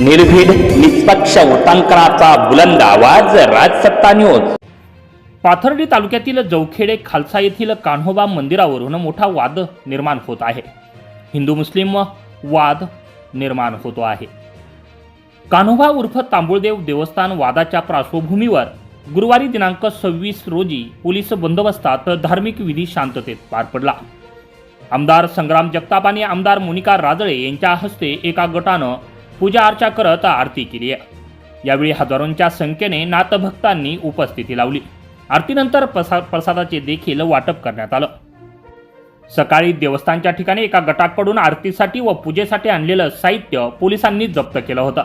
निर्भीड निष्पक्ष उटांकनाचा बुलंद आवाज राजसत्ता न्यूज पाथर्डी तालुक्यातील जवखेडे खालसा येथील कान्होबा मंदिरावरून मोठा वाद निर्माण होत आहे. हिंदू मुस्लिम वाद निर्माण होतो आहे. कान्होबा उर्फ तांबुळदेव देवस्थान वादाच्या पार्श्वभूमीवर गुरुवारी दिनांक सव्वीस रोजी पोलीस बंदोबस्तात धार्मिक विधी शांततेत पार पडला. आमदार संग्राम जगताप आणि आमदार मोनिका राजळे यांच्या हस्ते एका गटानं पूजा अर्चा करत आरती केली आहे. यावेळी हजारोंच्या संख्येने नाथभक्तांनी उपस्थिती लावली. आरतीनंतर प्रसा प्रसादाचे देखील वाटप करण्यात आलं. सकाळी देवस्थानच्या ठिकाणी एका गटाकडून आरतीसाठी व पूजेसाठी आणलेलं साहित्य पोलिसांनी जप्त केलं होतं.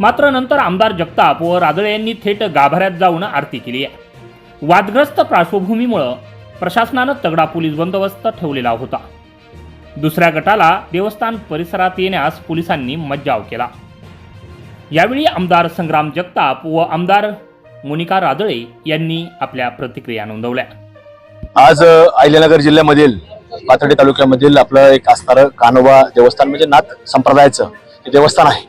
मात्र नंतर आमदार जगताप व राजळे यांनी थेट गाभाऱ्यात जाऊन आरती केली आहे. वादग्रस्त पार्श्वभूमीमुळं प्रशासनानं तगडा पोलीस बंदोबस्त ठेवलेला होता. दुसऱ्या गटाला देवस्थान परिसरात येण्यास पोलिसांनी मज्जाव केला. यावेळी आमदार संग्राम जगताप व आमदार मोनिका राजळे यांनी आपल्या प्रतिक्रिया नोंदवल्या. आज अहिल्यानगर जिल्ह्यामधील पाथर्डी तालुक्यामधील आपलं एक असणारं कानोबा देवस्थान म्हणजे नाथ संप्रदायाचं हे देवस्थान आहे.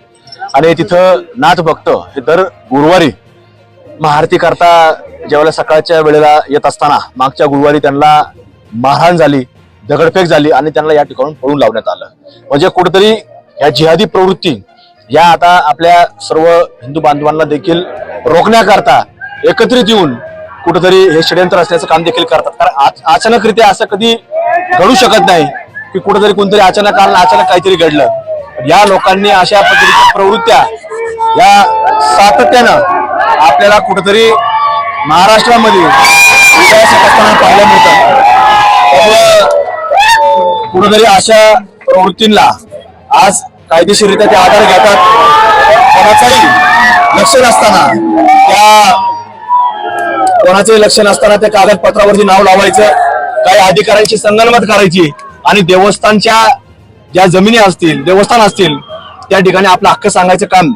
आणि तिथं नाथ भक्त हे दर गुरुवारी महाआरती करता ज्यावेळेला सकाळच्या वेळेला येत असताना मागच्या गुरुवारी त्यांना मारहाण झाली. दगडफेक झाली आणि त्यांना या ठिकाणून पळून लावण्यात आलं. म्हणजे कुठेतरी या जिहादी प्रवृत्ती या आता आपल्या सर्व हिंदू बांधवांना देखील रोखण्याकरता एकत्रित येऊन कुठेतरी हे षडयंत्र असल्याचं काम देखील करतात. कारण अचानकरित्या असं कधी घडू शकत नाही की कुठेतरी कोणतरी अचानक आलं अचानक काहीतरी घडलं. या लोकांनी अशा पद्धतीच्या प्रवृत्त्या या सातत्यानं आपल्याला कुठेतरी महाराष्ट्रामध्ये पाहायला मिळतात. त्यामुळे कुठेतरी अशा प्रवृत्तींना आज कायदेशीररित्या ते आधार घेतात. कोणाचाही लक्ष नसताना त्या कोणाचंही लक्ष नसताना त्या कागदपत्रावरती नाव लावायचं काही अधिकाऱ्यांची संगणमत करायची आणि देवस्थानच्या ज्या जमिनी असतील देवस्थान असतील त्या ठिकाणी आपलं हक्क सांगायचं काम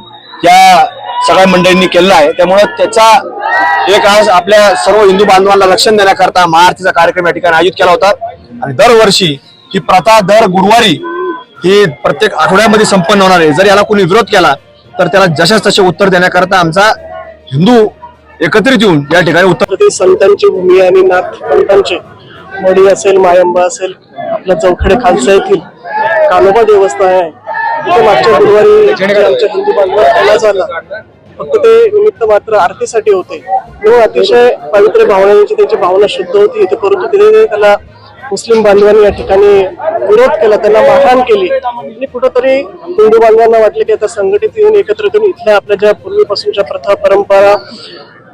या सगळ्या मंडळींनी केलं आहे. त्यामुळे त्याचा एक आज आपल्या सर्व हिंदू बांधवांना लक्षण देण्याकरता महाआरतीचा कार्यक्रम या ठिकाणी आयोजित केला होता. आणि दरवर्षी ही प्रथा दर गुरुवारी ही प्रत्येक आठवड्यामध्ये संपन्न होणार आहे. जर याला कोणी विरोध केला तर त्याला जशाच तसे उत्तर देण्याकरता आमचा हिंदू एकत्रित येऊन या ठिकाणी उत्तर संतांची भूमी आणि नाथ पंतांचे मडी असेल मायंबा असेल आपल्या चौखडे खालसा येथील कानोबा देवस्थान आहे. तिथे मागच्या गुरुवारी आमच्या हिंदू बांधवांना हल्ला झाला. फक्त ते निमित्त मात्र आरतीसाठी होते. म्हणून अतिशय पवित्र भावनांची त्यांची भावना शुद्ध होती. परंतु तिथे त्याला मुस्लिम बांधवांनी या ठिकाणी विरोध केला त्यांना मारहाण केली. आणि कुठंतरी हिंदू बांधवांना वाटले की आता संघटित येऊन एकत्र येऊन इथल्या आपल्या ज्या पूर्वीपासूनच्या प्रथा परंपरा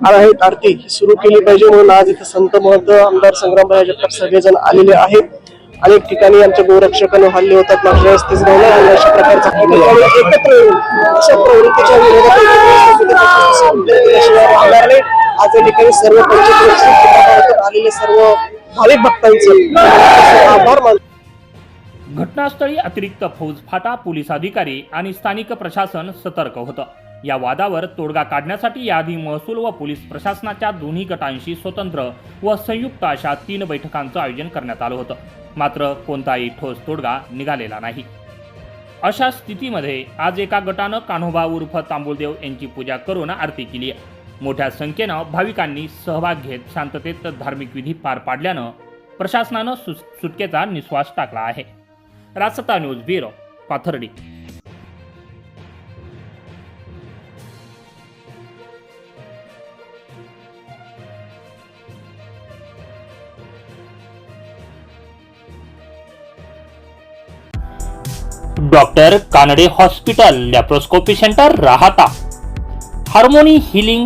आहेत आरती ही सुरू केली पाहिजे म्हणून आज इथे संत महंत आमदार संग्रामराय जगताप सगळेजण आलेले आहेत. अनेक ठिकाणी आमच्या गोरक्षकांना हल्ले होतात मागच्या वेळेस तेच घडलं आणि अशा प्रकारचा एकत्र येऊन अशा प्रवृत्तीच्या विरोधात आज या ठिकाणी सर्व पंचक्रोशीत आलेले सर्व भाविक भक्तांचे. आभार मान घटनास्थळी अतिरिक्त फौज फाटा पोलीस अधिकारी आणि स्थानिक प्रशासन सतर्क होतं. या वादावर तोडगा काढण्यासाठी याआधी महसूल व पोलीस प्रशासनाच्या दोन्ही गटांशी स्वतंत्र व संयुक्त अशा तीन बैठकांचं आयोजन करण्यात आलं होतं. मात्र कोणताही ठोस तोडगा निघालेला नाही. अशा स्थितीमध्ये आज एका गटानं कान्होबा उर्फ तांबुलदेव यांची पूजा करून आरती केली आहे. मोठ्या संख्येनं भाविकांनी सहभाग घेत शांततेत धार्मिक विधी पार पाडल्यानं प्रशासनानं सु सुटकेचा निश्वास टाकला आहे. रासता news bureau Pathardi. Doctor Kanade hospital laparoscopy centre Rahata. Harmony healing